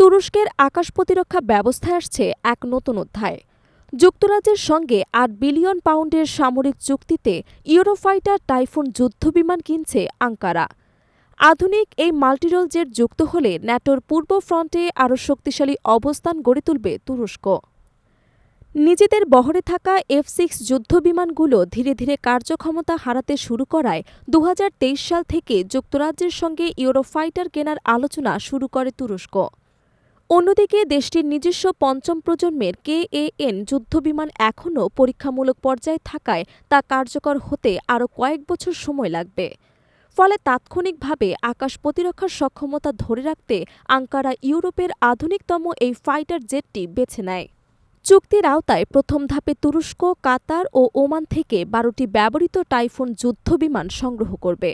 তুরস্কের আকাশ প্রতিরক্ষা ব্যবস্থায় আসছে এক নতুন অধ্যায়। যুক্তরাজ্যের সঙ্গে আট বিলিয়ন পাউন্ডের সামরিক চুক্তিতে ইউরোফাইটার টাইফুন যুদ্ধবিমান কিনছে আঙ্কারা। আধুনিক এই মাল্টিরোল জেট যুক্ত হলে ন্যাটোর পূর্ব ফ্রন্টে আরও শক্তিশালী অবস্থান গড়ে তুলবে তুরস্ক। নিজেদের বহরে থাকা এফ সিক্স যুদ্ধবিমানগুলো ধীরে ধীরে কার্যক্ষমতা হারাতে শুরু করায় দু হাজার তেইশ সাল থেকে যুক্তরাজ্যের সঙ্গে ইউরোফাইটার কেনার আলোচনা শুরু করে তুরস্ক। অন্যদিকে দেশটির নিজস্ব পঞ্চম প্রজন্মের কেএএন যুদ্ধবিমান এখনও পরীক্ষামূলক পর্যায়ে থাকায় তা কার্যকর হতে আরও কয়েক বছর সময় লাগবে। ফলে তাৎক্ষণিকভাবে আকাশ প্রতিরক্ষার সক্ষমতা ধরে রাখতে আঙ্কারা ইউরোপের আধুনিকতম এই ফাইটার জেটটি বেছে নেয়। চুক্তির আওতায় প্রথম ধাপে তুরস্ক, কাতার ও ওমান থেকে বারোটি ব্যবহৃত টাইফুন যুদ্ধবিমান সংগ্রহ করবে।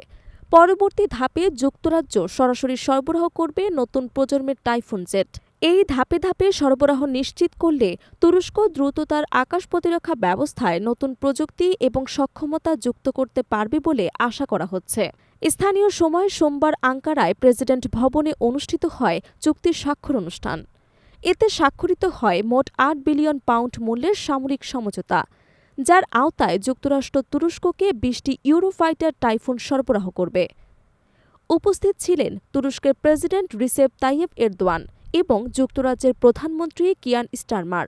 পরবর্তী ধাপে যুক্তরাজ্য সরাসরি সরবরাহ করবে নতুন প্রজন্মের টাইফুন জেট। এই ধাপে ধাপে সরবরাহ নিশ্চিত করলে তুরস্ক দ্রুত তার আকাশ প্রতিরক্ষা ব্যবস্থায় নতুন প্রযুক্তি এবং সক্ষমতা যুক্ত করতে পারবে বলে আশা করা হচ্ছে। স্থানীয় সময় সোমবার আঙ্কারায় প্রেসিডেন্ট ভবনে অনুষ্ঠিত হয় চুক্তির স্বাক্ষর অনুষ্ঠান। এতে স্বাক্ষরিত হয় মোট আট বিলিয়ন পাউন্ড মূল্যের সামরিক সমঝোতা, যার আওতায় যুক্তরাষ্ট্র তুরস্ককে বিশটি ইউরোফাইটার টাইফুন সরবরাহ করবে। উপস্থিত ছিলেন তুরস্কের প্রেসিডেন্ট রিসেপ তাইয়েব এরদোয়ান এবং যুক্তরাজ্যের প্রধানমন্ত্রী কিয়ান স্টারমার।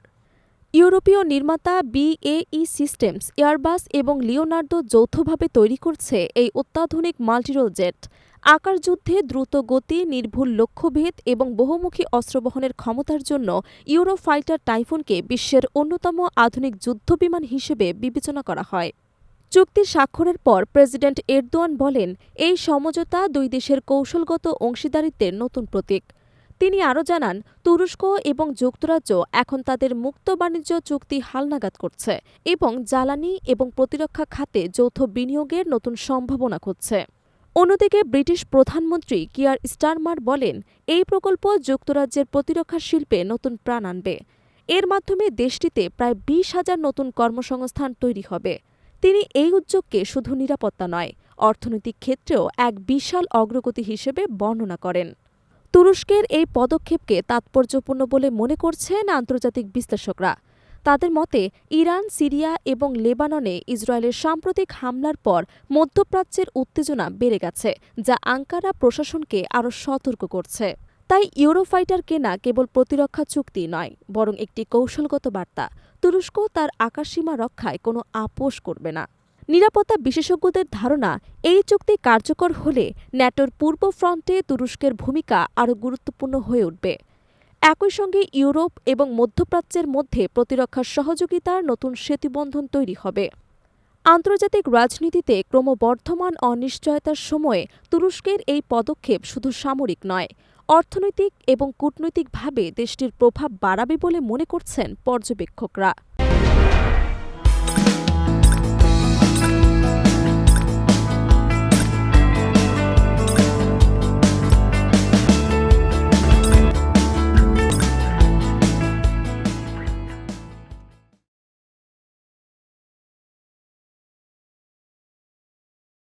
ইউরোপীয় নির্মাতা বিএই সিস্টেমস, এয়ারবাস এবং লিওনার্দো যৌথভাবে তৈরি করছে এই অত্যাধুনিক মাল্টিরোল জেট। আকার যুদ্ধে দ্রুত গতি, নির্ভুল লক্ষ্যভেদ এবং বহুমুখী অস্ত্রবহনের ক্ষমতার জন্য ইউরোফাইটার টাইফুনকে বিশ্বের অন্যতম আধুনিক যুদ্ধবিমান হিসেবে বিবেচনা করা হয়। চুক্তি স্বাক্ষরের পর প্রেসিডেন্ট এরদোয়ান বলেন, এই সমঝোতা দুই দেশের কৌশলগত অংশীদারিত্বের নতুন প্রতীক। তিনি আরও জানান, তুরস্ক এবং যুক্তরাজ্য এখন তাদের মুক্ত বাণিজ্য চুক্তি হালনাগাদ করছে এবং জ্বালানি এবং প্রতিরক্ষা খাতে যৌথ বিনিয়োগের নতুন সম্ভাবনা খুঁজছে। অন্যদিকে ব্রিটিশ প্রধানমন্ত্রী কিয়ার স্টারমার বলেন, এই প্রকল্প যুক্তরাজ্যের প্রতিরক্ষা শিল্পে নতুন প্রাণ আনবে। এর মাধ্যমে দেশটিতে প্রায় বিশ হাজার নতুন কর্মসংস্থান তৈরি হবে। তিনি এই উদ্যোগকে শুধু নিরাপত্তা নয়, অর্থনৈতিক ক্ষেত্রেও এক বিশাল অগ্রগতি হিসেবে বর্ণনা করেন। তুরস্কের এই পদক্ষেপকে তাৎপর্যপূর্ণ বলে মনে করছেন আন্তর্জাতিক বিশ্লেষকরা। তাদের মতে, ইরান, সিরিয়া এবং লেবাননে ইসরায়েলের সাম্প্রতিক হামলার পর মধ্যপ্রাচ্যের উত্তেজনা বেড়ে গেছে, যা আঙ্কারা প্রশাসনকে আরও সতর্ক করছে। তাই ইউরোফাইটার কেনা কেবল প্রতিরক্ষা চুক্তি নয়, বরং একটি কৌশলগত বার্তা। তুরস্ক তার আকাশসীমা রক্ষায় কোনো আপোষ করবে না। নিরাপত্তা বিশেষজ্ঞদের ধারণা, এই চুক্তি কার্যকর হলে ন্যাটোর পূর্ব ফ্রন্টে তুরস্কের ভূমিকা আরও গুরুত্বপূর্ণ হয়ে উঠবে। একই সঙ্গে ইউরোপ এবং মধ্যপ্রাচ্যের মধ্যে প্রতিরক্ষা সহযোগিতার নতুন সেতুবন্ধন তৈরি হবে। আন্তর্জাতিক রাজনীতিতে ক্রমবর্ধমান অনিশ্চয়তার সময়ে তুরস্কের এই পদক্ষেপ শুধু সামরিক নয়, অর্থনৈতিক এবং কূটনৈতিকভাবে দেশটির প্রভাব বাড়াবে বলে মনে করছেন পর্যবেক্ষকরা।